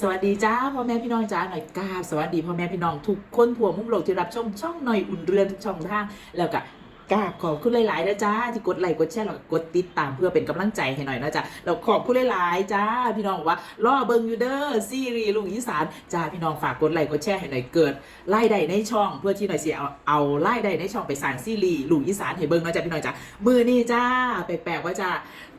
สวัสดีจ้าพ่อแม่พี่น้องจ้าหน่อยกาบสวัสดีพ่อแม่พี่น้องทุกคนทั่วมุมโลกที่รับชมช่องหน่อยอุ่นเรือนทุกช่องทางแล้วก็ กราบขอบคุณหลายๆนะจ้าที่กดไลค์กดแชร์แล้วก็กดติดตามเพื่อเป็นกำลังใจให้หน่อยนะจ้าแล้วขอบคุณหลายๆจ้าพี่น้องบอกว่าล่อเบิงยูเดอร์ซีรีลุงอีสานจ้าพี่น้องฝากกดไลค์กดแชร์ให้หน่อยเกิดไล่ใดในช่อง เพื่อที่หน่อยเสียเอาเอาไล่ใดในช่องไปสร้างซีรีลุงอีสานให้เบิงนะจ้าพี่น้องจ้ามือนี่จ้าแปลกๆว่าจ้า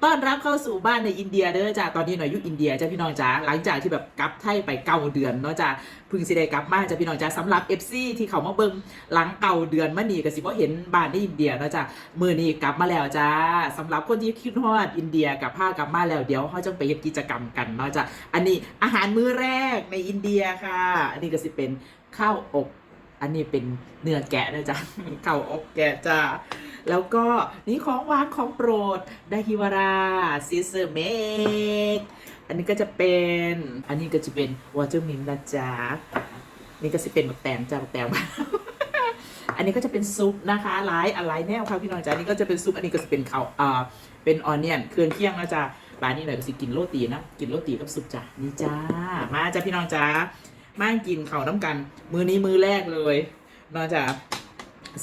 ต้อนรับเข้าสู่บ้านในอินเดียเด้อจ้าตอนนี้หน่อยอยู่อินเดียจ้าพี่น้องจ้าหลังจากที่แบบกลับไทยไปเก้าเดือนเนาะจ้า พึ่งสิได้กลับมาจ้าพี่น้องจ้าสำหรับ FC ที่เขามาเบิ่งหลังเก่าเดือนมานี่ก็สิบ่เห็นบ้านในอินเดียเนาะจ้ามื้อนี้กลับมาแล้วจ้าสำหรับคนที่คิดฮอดอินเดียกับผ้ากลับมาแล้วเดี๋ยวเขาจะไปเฮ็ดกิจกรรมกันเนาะจ้าอันนี้อาหารมื้อแรกในอินเดียค่ะ อันนี้ก็สิเป็นข้าวอบ อันนี้เป็นเนื้อแกะนะจ๊ะข้าวอบแกะจ้าแล้วก็นี่ของหวานของโปรดไดฮิวาราซิสเมก อันนี้ก็จะเป็น อันนี้ก็จะเป็นวอเตอร์มินนะจ๊ะนี่ก็จะเป็นแบักแตงจ้าบักแตงอันนี้ก็จะเป็นซุปนะคะหลายอะไรแนวค่ะพี่น้องจ้านนี้ก็จะเป็นซุปอันนี้ก็จะเป็นข้าวอ่าเป็นออนเนียนเครื่องเคียงนะจ๊ะร้านนี้หน่อยก็สิกินโรตีนะกินโรตีกับซุปจ้ะนี่จ้า มาจ้าพี่น้องจ้ามากินข้าวน้ำกัน มือนี้มือแรกเลยเนอกจา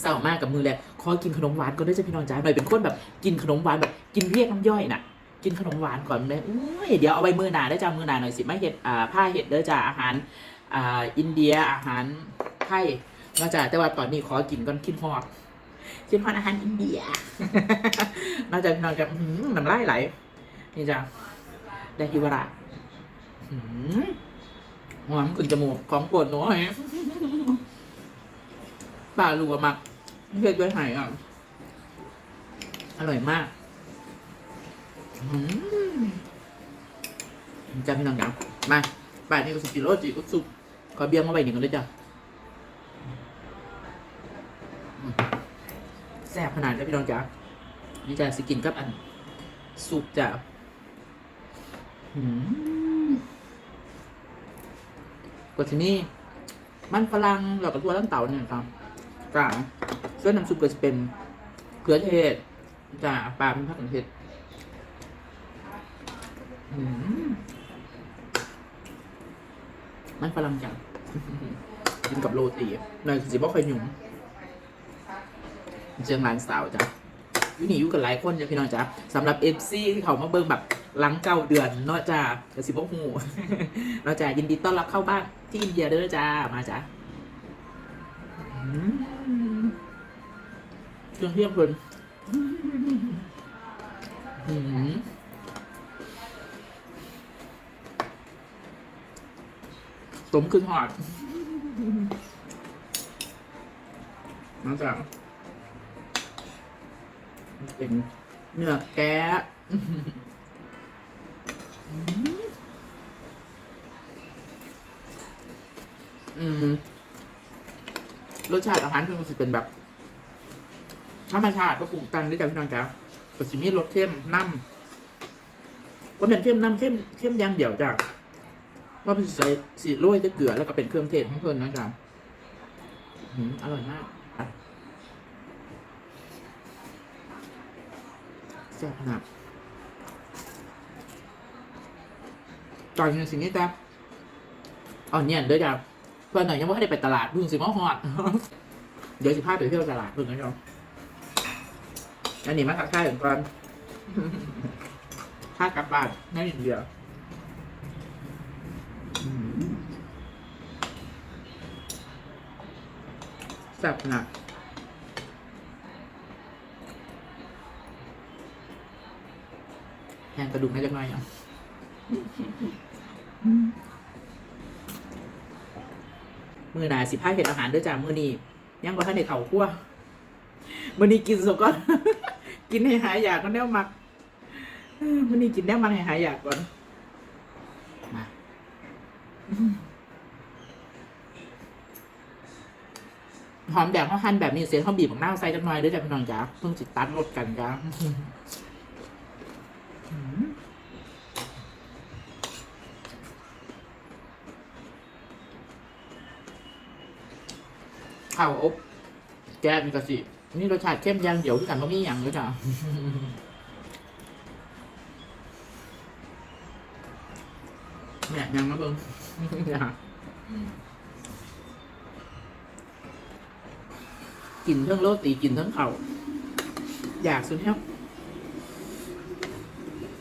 เศร้ามากกับมือแรกขอกินขนมหวานก่อนด้จ้ะพี่น้องจ้าหน่อยเป็นคนแบบกินขนมหวานแบบกินเรียกน้ำย่อยน่ะ กินขนมหวานก่อนเลยอุ้ยเดี๋ยวเอาไปมือหนาได้จ้ามือหนาหน่อยสิไม่เห็ดอ่าผ้าเห็ดเด้อจ้าอาหารอ่าอินเดียอาหารไทยนอกจากแต่ว่าตอนนี้ขอกินก่อนคิดฮอดคิดฮอดอาหารอินเดียนอกจากนองจะอื้อหือน้ำลายไหลนี่จ้าได้ฮิวระหือหอมขึ้นจมูกของโปวดหนูไงปลาลัวมากเผ็ดด้วยไหอะอร่อยมาก จ้าพี่น้องจ๋ามาป่านนี้ก็สุกิโรจิก็สุกขอเบี้ยร์มาใบหนึ่งกันเลยจ้ะแซ่บขนาดจ้าพี่น้องจ๋านี่จะสกินกับอันสุกจ้ะอืมกว่าที่นี่มันฝรั่งแล้วก็ตัวลังเต่าเนี่ยครับจ้าส่วนน้ำซุปก็จะเป็นเกลือเทศจ้าปลาเป็นผักเทศ มมันฝรั่งจังกินกับโรตีหน่อยสิบ่ค่อยหยุ่มเจียงร้านสาวจ้ะวินี่อยู่กันหลายคนจ้ะพี่น้องจ้ะสำหรับเอฟซีที่เขามาเบิ่งแบบหลังเก้าเดือนเนาะจ้ากระสิบ่หูเนาะจ้ะยินดีต้อนรับเข้าบ้านที่อินเดียเด้อจ้ามาจ้ะอืมเครื่องเทียมเพลิน สมคือหอดมาจากเป็นเนื้อแกะอืมรสชาติอาหารคือมันจะเป็นแบบธรรมชาติก็ปรุงต่งด้วยกันพี่น้องจ้าก็จะมีรสเข้มน้ำก็เป็นเข้มน้ำเข้มเข้มอย่างเดียวจ้ะ ว่าเป็นใส่สีโรยจะเกลือแล้วก็เป็นเครื่องเทศของเพิ่นนะจ๊ะอืมอร่อยมากแซ่บขนาดตอนนี้สิ่งนี้จ้ะอ๋อเนี่ยเด้อจ้ะเพื่อนหน่อยยังไม่ได้ไปตลาดเพิ่งสิมาฮอดเดี๋ยวสิพาไปเที่ยวตลาดเพิ่งนะจ๊ะอันนี้มาทักทายก่อนค่ากลับบ้านนั่นอย่างเดียว แซ่บหนักแทนกระดูกให้จังหน่อยอะมือหนาสิพาเห็ดอาหารด้วยจ้ามือนี้ยังบ่ทันได้เข่าคั่วมือนี้กินสก่อน กินให้หายอยากก็แนวมักเออมือนี้กินแนวมักให้หายอยากก่อนมา หอมแดงเขาหั่นแบบนี้เสียเขาบีบของหน้าใส่จังหน่อยด้วยจ้ะพี่น้องจ๋าเพิ่งสิตตัดรสกันจ้าอืมข้าวอบแกะมีกระสิ นี่รสชาติเข้มย่างเดียวที่กันก็มีอย่างเลยจ้ะแม่ยังมาเบิ่ง อย่า กินทั้งโรตีกินทั้งเขาอยากสุดแล้ว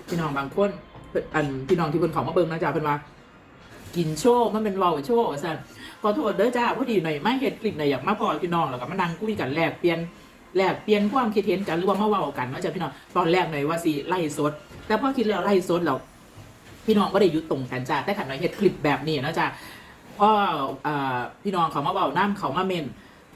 พี่น้องบางคนอันพี่น้องที่เพิ่นเขามาเบิ่งนะจ๊ะเพิ่นว่ากินโชว์มันเป็นว้าโชว์สั่นขอโทษเด้อจ้าพอดีหน่อยไมาเฮ็ดคลิปหน่อยอยากมาพอพี่น้องแล้วก็มานั่งคุยกันแลกเปลี่ยนแลกเปลี่ยนความคิดเห็นกันหรือว่ามาเว้ากันว่าจะพี่น้องตอนแรกหน่อยว่าสิไล่สด แต่พอคิดแล้วไล่สดแล้วพี่น้องก็ได้ยุดตรงกันจ้าแต่ขันหน่อยเฮ็ดคลิปแบบนี้นะจ้าพ่อเอ่อพี่น้องเขามาเว้าน้ำเขามาเมน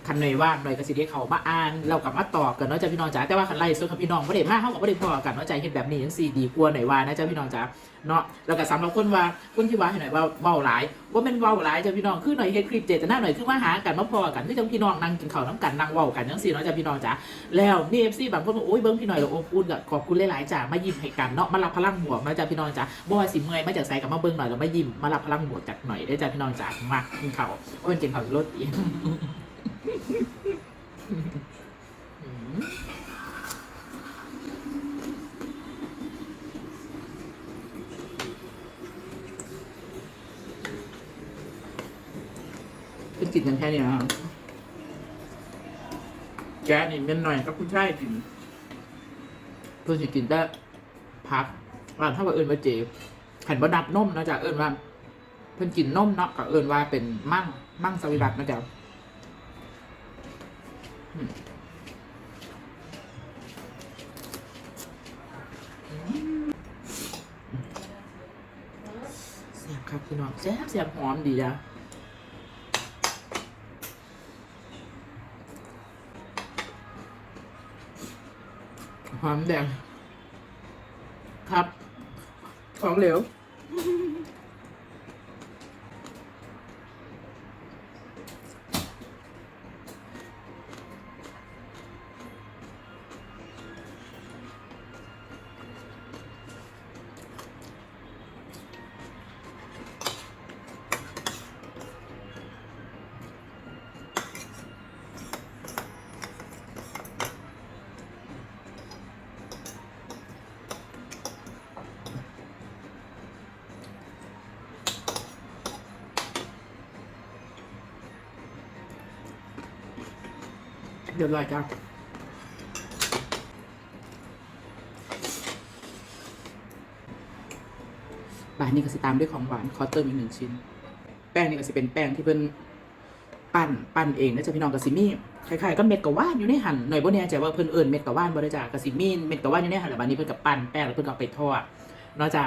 คันหน่อยว่างหน่อยก็สิได้เขามาอ่านเรากับมาตอบกันเนาะจ้าพี่น้องจ๋าแต่ว่าคันไล่สดกับพี่น้องบ่ได้มากเฮาก็บ่ได้พอกันเนาะจ้าเฮ็ดแบบนี้จังซี่ดีกว่าหน่อยว่านะจ้าพี่น้องจ๋าเนาะแล้วก็สำหรับคนว่าคนที่ว่าหน่อยว่าเว้าหลายว่าเป็นเว้าหลายจ้ะพี่น้องคือหน่อยเฮ็ดคลิปเจตนาหน่อยคือมาหากันมาพอกันคือจังพี่น้องนั่งกินข้าวน้ำกันนั่งเว้ากันจังซี่เนาะจ้ะพี่น้องจ้ะแล้วมี FC บางคนบอกโอ้ยเบิ่งพี่หน่อยแล้วอบอุ่นก็ขอบคุณหลายๆจ้ะมายิ้มให้กันเนาะมารับพลังบวกมาจ้ะพี่น้องจ้ะบ่ว่าสิเมื่อยมาจากไสก็มาเบิ่งหน่อยแล้วมายิ้มมารับพลังบวกจากหน่อยได้จ้ะพี่น้องจ้ะมากินข้าวโอ้ยกินข้าวรถอี เป็นกินกันแค่นี้นะครับแกนี่เป็นหน่อยก็คุณชายกินเพื่อสิกินได้พักว่าถ้าว่าเอิญว่าเจขันบ่ดับนมนะจ๊ะเอิญว่าเพิ่นกินนมเนาะก็เอิญว่าเป็นมั่งมั่งสวิรัตนะจ๊ะอืมเสียบ ครับพี่น้องแซ่บเสียบหอมดีจ้ะหอมแดงครับ ของเหลว เดี๋ยวรอยจ้าบ่ายนี้ก็สิตามด้วยของหวานขอเติมอีกหนึ่งชิ้น แป้งนี่ก็สิเป็นแป้งที่เพิ่นปั้นปั้นเองนะจ๊ะพี่น้องกะสิมีคล้ายๆก็เม็ดกะว่านอยู่ในหั่นหน่อยบ่แน่ใจว่าเพิ่นเอิ้นเม็ดกะว่านบ่ได้จ้ะกะสิมีเม็ดกะว่านอยู่ในหั่นแล้วบัดนี้เพิ่นก็ปั้นแป้งแล้วเพิ่นก็ไปทอดเนาะจ้ะ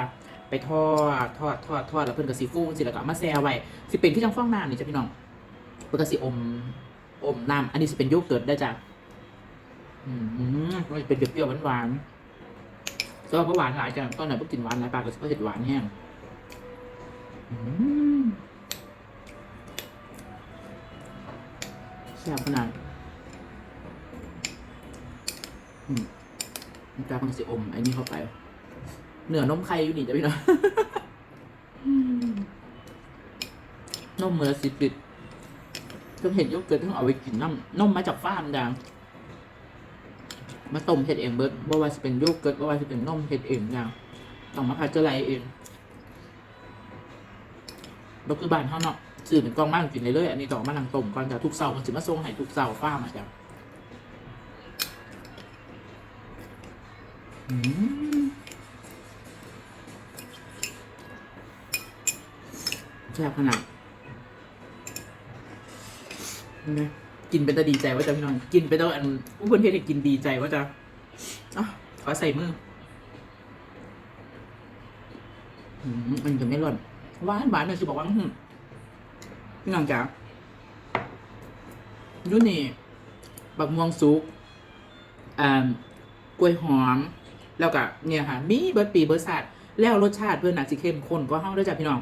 ไปทอดทอดทอดทอดแล้วเพิ่นก็สิฟูสิแล้วก็มาแช่ไว้สิเป็นที่จังฟองน้ำนี่จ้ะพี่น้องเพิ่นก็สิอม อมน้ำอันนี้จะเป็นโยเกิร์ตได้จ้ะอืมมันจะเป็นเปรี้ยวๆหวานๆก็เพราะหวานหลายจ้ะตอนไหนพวกกินหวานหลายปากก็จะเผ็ดหวานแห้งอืมแซ่บขนาดอืมมันจะมันจะอมไอ้นี่เข้าไปเนื้อนมไข่อยู่นี่จ้ะพี่น้องอืมนมเมือสิบลิตร ต้งเห็นโยเกิร์ตต้งเอาไว้กินน้ำนมมาจากฟาร์มดังมาต้มเห็ดเองเบิร์ดบ่ว่าจะเป็นโยเกิร์ตบ่ว่าจะเป็นนมเห็ดเองอย่างต้องมาพัชเจอไรเองก็คือบ้านเขาเนาะซื้อเป็นกล่องมากกินเลยเลยอันนี้ต้อมาลังต้มก่อนจะทุกเสาร์มันจะมาส่งให้ทุกเสาร์ฟ้ามอะจ้ะอืมแซ่บขนาด นะกินเป็นตาดีใจว่าจะพี่น้อง กินไปต้องอันผู้คนเทศกินดีใจว่าจะอะขอใส่มืออืมมันจะไม่หล่นหวานหวานเลยสิบอกว่าอืมพี่น้องจ๋าดูนี่บักม่วงสุกอ่ากล้วยหอม แล้วก็เนี่ยค่ะ มีเบิร์ดปีเบิร์ดสัตว์แล้วรสชาติเพื่อนอาจจะเข้มข้นก็ห้าด้วยจ้ะพี่น้อง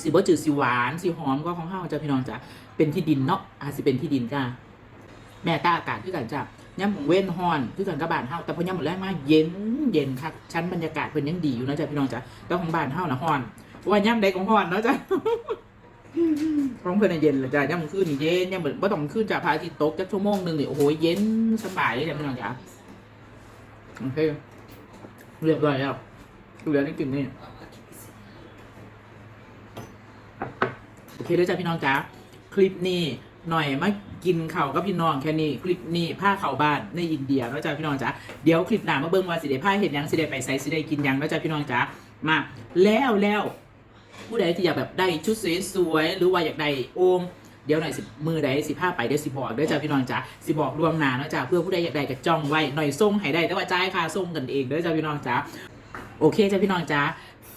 สีเบิร์ดจืดสีหวานสีหอมก็ของห้าวจ้ะพี่น้องจ้ะเป็นที่ดินเนาะอาจจะเป็นที่ดินจ้าแม่ตาอากาศคือกันจ้าย่ำหมองเว้นฮอนคือกันกับบานเฮาแต่พอย่ำหมดแรกมาเย็นเย็นครับชั้นบรรยากาศเพิ่นยังดีอยู่นะจ้ะพี่น้องจ้ะแต่ของบ้านเฮานะฮอนว่าย่ำใดของฮอนเนาะจ้ะของเพิ่นน่ะเย็นเลยจ้ะย่ำคืนนี่เย็นย่ำเหมือนบ่าต้องคืนจ้ะพระอาทิตย์ตกจักชั่วโมงหนึ่งนี่โอ้โหเย็นสบายเลยจ้ะพี่น้องจ้ะโอเคเรียบร้อยแล้วเหลือนี่กินนี่ โอเคด้อจ้าพี่น้องจ้าคลิปนี้หน่อยมากินข้าวกับพี่น้องแค่นี้คลิปนี้ผ้าเข่าบ้านในอินเดียนะจ้าพี่น้องจ้าเดี๋ยวคลิปหน้ามาเบิ่งว่าสิได้ผ้าเห็นยังสิได้ไปใส่สิได้กินยังนะจ้าพี่น้องจ้ามาแล้วแล้วผู้ใดที่อยากแบบได้ชุดสวยๆหรือว่าอยากได้โอมเดี๋ยวหน่อยสิมือใดสิผ้าไปเดี๋ยวสิบอกเด้อจ้าพี่น้องจ้าสิบอกล่วงหนานะจ้าเพื่อผู้ใดอยากได้ก็จ้องไว้หน่อยส่งให้ได้แต่ว่าจ่ายค่าส่งกันเองเด้อจ้าพี่น้องจ้าโอเคจ้าพี่น้องจ้า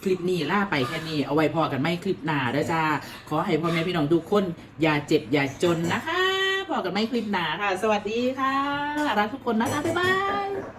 คลิปนี้ล่าไปแค่นี้ เอาไว้พอกันไม่คลิปหน้าเด้อจ้า ขอให้พ่อแม่พี่น้องทุกคนอย่าเจ็บอย่าจนนะคะ พอกันไม่คลิปหน้าค่ะ สวัสดีค่ะ รักทุกคนนะคะ บ๊ายบาย